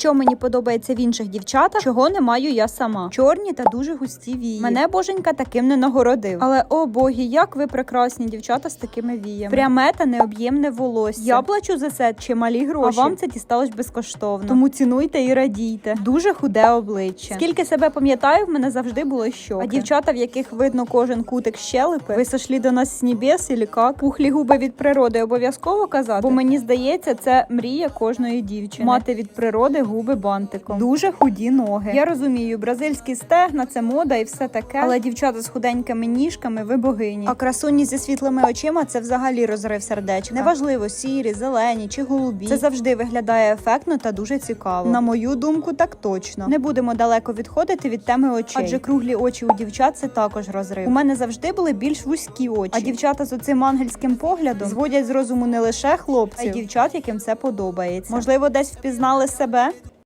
Що мені подобається в інших дівчатах, чого не маю я сама. Чорні та дуже густі вії. Мене боженька таким не нагородив. Але о боги, як ви прекрасні дівчата з такими віями. Пряме та необ'ємне волосся. Я плачу за це чималі гроші. А вам це дісталось безкоштовно. Тому цінуйте і радійте. Дуже худе обличчя. Скільки себе пам'ятаю, в мене завжди було щоки. А дівчата, в яких видно кожен кутик щелепи, ви сошли до нас з небес или як? Пухлі губи від природи обов'язково казати, бо мені здається, це мрія кожної дівчини. Мати від природи губи бантиком. Дуже худі ноги. Я розумію, бразильські стегна це мода і все таке. Але дівчата з худенькими ніжками, ви богині. А красуні зі світлими очима це взагалі розрив сердечка. Неважливо, сірі, зелені чи голубі. Це завжди виглядає ефектно та дуже цікаво. На мою думку, так точно. Не будемо далеко відходити від теми очей. Адже круглі очі у дівчат це також розрив. У мене завжди були більш вузькі очі. А дівчата з оцим ангельським поглядом зводять з розуму не лише хлопців, а й дівчат, яким це подобається. Можливо, десь впізнали себе.